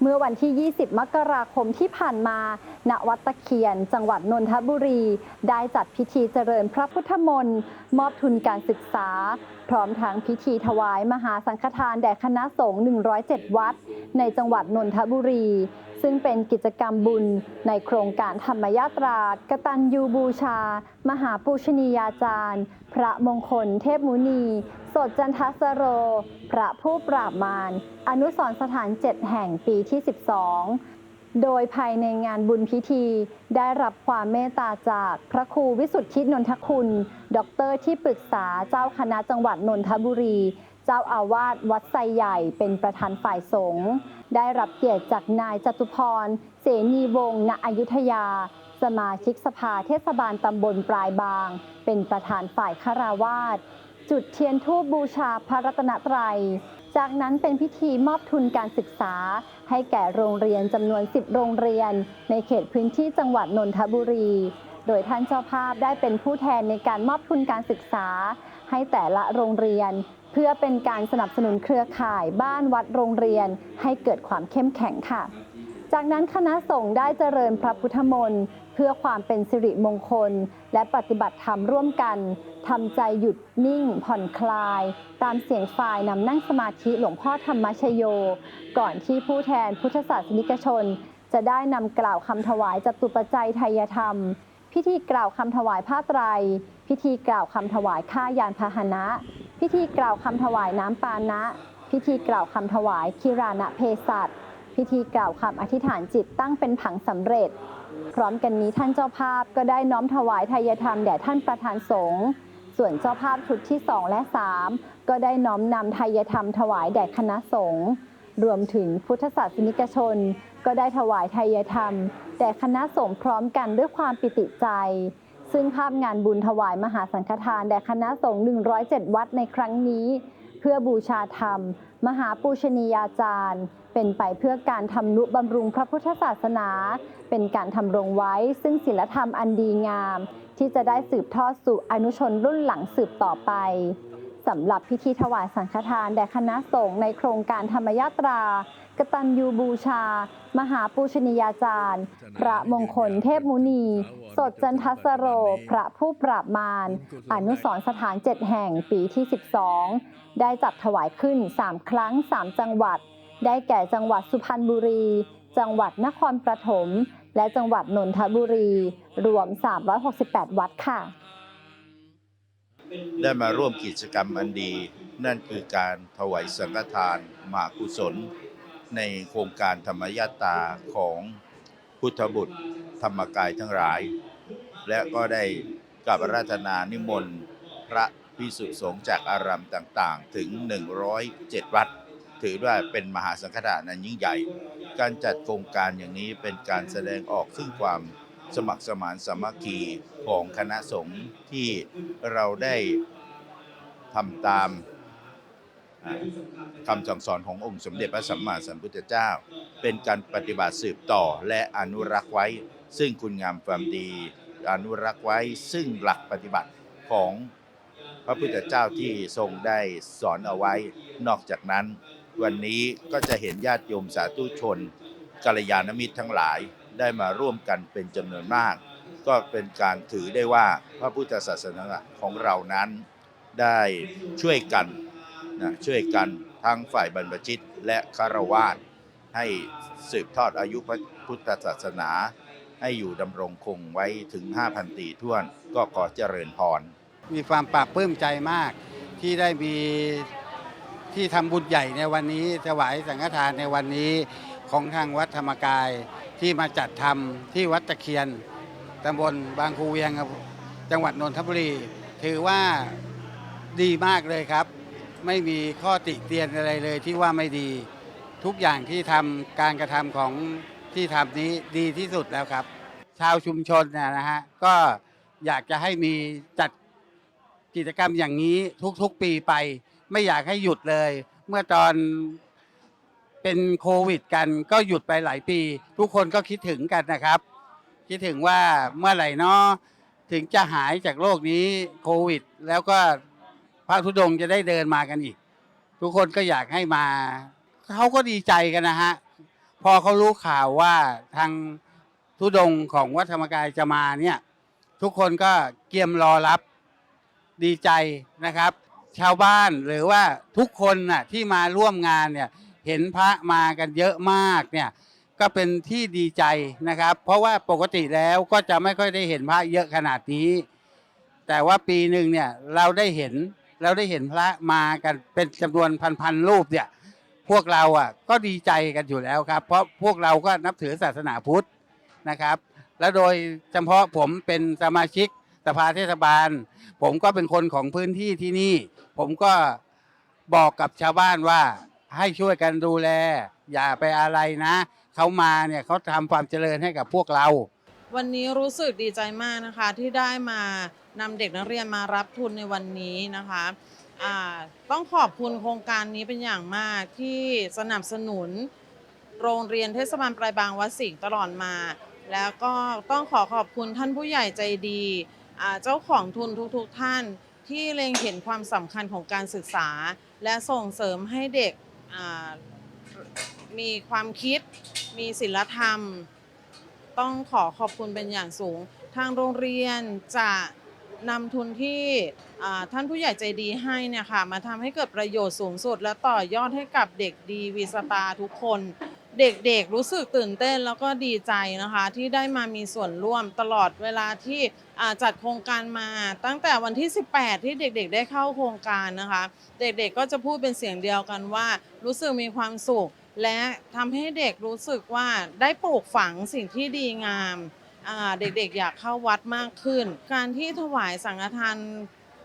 เมื่อวันที่ 20 มกราคมที่ผ่านมา ณ วัดตะเคียน จังหวัดนนทบุรี ได้จัดพิธีเจริญพระพุทธมนต์ มอบทุนการศึกษา พร้อมทั้งพิธีถวายมหาสังฆทานแด่คณะสงฆ์ 107 วัด ในจังหวัดนนทบุรี ซึ่งเป็นกิจกรรมบุญในโครงการธรรมยาตรากตัญญูบูชา มหาปูชนียาจารย์ พระมงคลเทพมุนี สดจันทสโร พระผู้ปราบมาร อนุสรสถาน7แห่งปีที่ 12 โดยภายในงานบุญพิธี ได้รับความเมตตาจากพระครูวิสุทธินนทคุณด็อกเตอร์ที่ปรึกษาเจ้าคณะจังหวัดนนทบุรี เจ้าอาวาสวัดไซใหญ่เป็นประธานฝ่ายสงฆ์ได้รับเกียรติจากนายจตุพร เสนีวงศ์ณอยุธยา สมาชิกสภาเทศบาลตำบลปลายบาง เป็นประธานฝ่ายคาราวาสจุดเทียนทูบบูชาพระรัตนตรัย จากนั้นเป็นพิธีมอบทุนการศึกษา ให้แก่โรงเรียนจำนวน 10 โรงเรียน ในเขตพื้นที่จังหวัดนนทบุรี โดยท่านเจ้าภาพได้เป็นผู้แทนในการมอบทุนการศึกษา ให้แต่ละโรงเรียน เพื่อเป็นการสนับสนุนเครือข่ายบ้านวัดโรงเรียน ให้เกิดความเข้มแข็งค่ะ จากนั้นคณะสงฆ์ได้เจริญพระพุทธมนต์เพื่อความเป็นสิริมงคล และปฏิบัติธรรมร่วมกันทำใจหยุดนิ่งผ่อนคลาย ตามเสียงฝ่ายนำนั่งสมาธิหลวงพ่อธรรมชโย ก่อนที่ผู้แทนพุทธศาสนิกชน จะได้นำกล่าวคำถวายจตุปัจจัยไทยธรรม พิธีกล่าวคำถวายผ้าไตร พิธีกล่าวคำถวายข้ายานพาหนะ พิธีกล่าวคำถวายน้ำปานะ พิธีกล่าวคำถวายคิรานะเพสัต พิธีกล่าวคำอธิษฐานจิตตั้งเป็นผังสำเร็จ พร้อมกันนี้ท่านเจ้าภาพก็ได้น้อมถวายทายธรรมแด่ท่านประธานสงฆ์ส่วนเจ้าภาพชุดที่ 2 และ 3 ก็ได้น้อมนำทายธรรมถวายแด่คณะสงฆ์รวมถึงพุทธศาสนิกชน ก็ได้ถวายทายธรรมแด่คณะสงฆ์พร้อมกันด้วยความปิติใจ ซึ่งภาพงานบุญถวายมหาสังฆทานแด่คณะสงฆ์107 วัดในครั้งนี้ เพื่อบูชาธรรม มหาปูชนียาจารย์ เป็นไปเพื่อการทำนุบำรุงพระพุทธศาสนา เป็นการทำรงไว้ซึ่งศีลธรรมอันดีงาม ที่จะได้สืบทอดสู่อนุชนรุ่นหลังสืบต่อไปสำหรับพิธีถวายสังฆทานแด่คณะสงฆ์ในโครงการธรรมยาตรากตัญญูบูชา มหาปูชนียาจารย์ พระมงคลเทพมุนี สดจันทสโร พระผู้ปราบมาร อนุสรสถานเจ็ดแห่งปีที่ 12 ได้จัดถวายขึ้น 3 ครั้ง 3 จังหวัด ได้แก่จังหวัดสุพรรณบุรี จังหวัดนครปฐม และจังหวัดนนทบุรี รวม 368 วัดค่ะ ได้มาร่วมกิจกรรมอันดี นั่นคือการถวายสังฆทานมหากุศล ในโครงการธรรมยาตาของพุทธบุตรธรรมกายทั้งหลาย และก็ได้กับราธนานิมนต์ พระพิสุสงฆ์จากอารามต่างๆ ถึง 107 วัด ถือว่าเป็นมหาสังฆทานอันยิ่งใหญ่ การจัดโครงการอย่างนี้เป็นการแสดงออกซึ่งความสมัครสมานสามัคคีของคณะสงฆ์ที่เราได้ทำตามคำสั่งสอนขององค์สมเด็จพระสัมมาสัมพุทธเจ้า เป็นการปฏิบัติสืบต่อและอนุรักษ์ไว้ ซึ่งคุณงามความดี อนุรักษ์ไว้ซึ่งหลักปฏิบัติของพระพุทธเจ้าที่ทรงได้สอนเอาไว้ นอกจากนั้น วันนี้ก็จะเห็นญาติโยมสาธุชนกัลยาณมิตรทั้งหลายได้มาร่วมกันเป็นจำนวนมาก ก็เป็นการถือได้ว่าพระพุทธศาสนาของเรานั้นได้ช่วยกันนะช่วยกันทั้งฝ่ายบรรพชิตและคารวาสให้สืบทอดอายุพระพุทธศาสนา ให้อยู่ดำรงคงไว้ถึง 5,000 ปีท่วนก็ขอเจริญพรมีความปราบปลื้มใจมากที่ได้มี ที่ทำบุญใหญ่ในวันนี้ถวายสังฆทานในวันนี้ของทางวัดธรรมกายที่มาจัดทำที่วัดตะเคียนตำบลบางคูเวียงจังหวัดนนทบุรี ถือว่าดีมากเลยครับ ไม่มีข้อติเตียนอะไรเลยที่ว่าไม่ดี ทุกอย่างที่ทำการกระทำของที่ทำนี้ดีที่สุดแล้วครับ ชาวชุมชนเนี่ยนะฮะก็อยากจะให้มีจัดกิจกรรมอย่างนี้ทุกๆปีไป ไม่อยากให้หยุดเลย เมื่อตอนเป็นโควิดกันก็หยุดไปหลายปี ทุกคนก็คิดถึงกันนะครับ คิดถึงว่าเมื่อไหร่เนาะถึงจะหายจากโรคนี้โควิด แล้วก็พระธุดงค์จะได้เดินมากันอีก ทุกคนก็อยากให้มา เขาก็ดีใจกันนะฮะ พอเขารู้ข่าวว่าทางทุดงค์ของวัดธรรมกายจะมาเนี่ย ทุกคนก็เกียมรอรับดีใจนะครับ ชาวบ้านหรือว่าทุกคนน่ะที่มาร่วมงานเนี่ยเห็นพระมากันเยอะมากเนี่ยก็เป็นที่ดีใจนะครับ เพราะว่าปกติแล้วก็จะไม่ค่อยได้เห็นพระเยอะขนาดนี้ แต่ว่าปีหนึ่งเนี่ยเราได้เห็นเราได้เห็นพระมากันเป็นจำนวนพันๆรูปเนี่ยพวกเราอะก็ดีใจกันอยู่แล้วครับ เพราะพวกเราก็นับถือศาสนาพุทธนะครับ และโดยเฉพาะผมเป็นสมาชิก สภาเทศบาล ผมก็เป็นคนของพื้นที่ที่นี่ ผมก็บอกกับชาวบ้านว่าให้ช่วยกันดูแล อย่าไปอะไรนะ เขามาเนี่ยเขาทำความเจริญให้กับพวกเรา วันนี้รู้สึกดีใจมากนะคะที่ได้มานำเด็กนักเรียนมารับทุนในวันนี้นะคะต้องขอบคุณโครงการนี้เป็นอย่างมากที่สนับสนุนโรงเรียนเทศบาลปลายบางวัดสิงห์ตลอดมา แล้วก็ต้องขอขอบคุณท่านผู้ใหญ่ใจดี เจ้าของทุนทุกๆทท่าน ที่เล็งเห็นความสำคัญของการศึกษา และส่งเสริมให้เด็กมีความคิด มีศีลธรรม ต้องขอขอบคุณเป็นอย่างสูง ทางโรงเรียนจะนำทุนที่ท่านผู้ใหญ่ใจดีให้เนี่ยค่ะมาทำให้เกิดประโยชน์สูงสุด และต่อยอดให้กับเด็กดีวีสตาทุกคน เด็กๆรู้สึกตื่นเต้นแล้วก็ดีใจนะคะ ที่ได้มามีส่วนร่วมตลอดเวลาที่จัดโครงการมา ตั้งแต่วันที่ 18 ที่เด็กๆ ได้เข้าโครงการนะคะ เด็กๆก็จะพูดเป็นเสียงเดียวกันว่า รู้สึกมีความสุข และทำให้เด็กรู้สึกว่าได้ปลูกฝังสิ่งที่ดีงามเด็กๆ อยากเข้าวัดมากขึ้น การที่ถวายสังฆทาน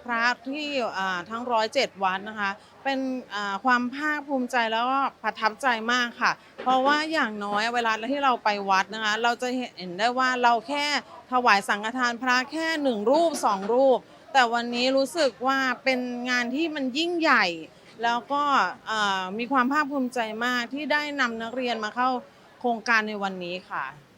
พระที่ทั้งร้อยเจ็ดวัดนะคะ เป็นความภาคภูมิใจแล้วก็ประทับใจมากค่ะ เพราะว่าอย่างน้อยเวลาที่เราไปวัดนะคะ เราจะเห็นได้ว่าเราแค่ถวายสังฆทานพระแค่หนึ่งรูปสองรูป แต่วันนี้รู้สึกว่าเป็นงานที่มันยิ่งใหญ่ แล้วก็มีความภาคภูมิใจมากที่ได้นำนักเรียนมาเข้าโครงการในวันนี้ค่ะ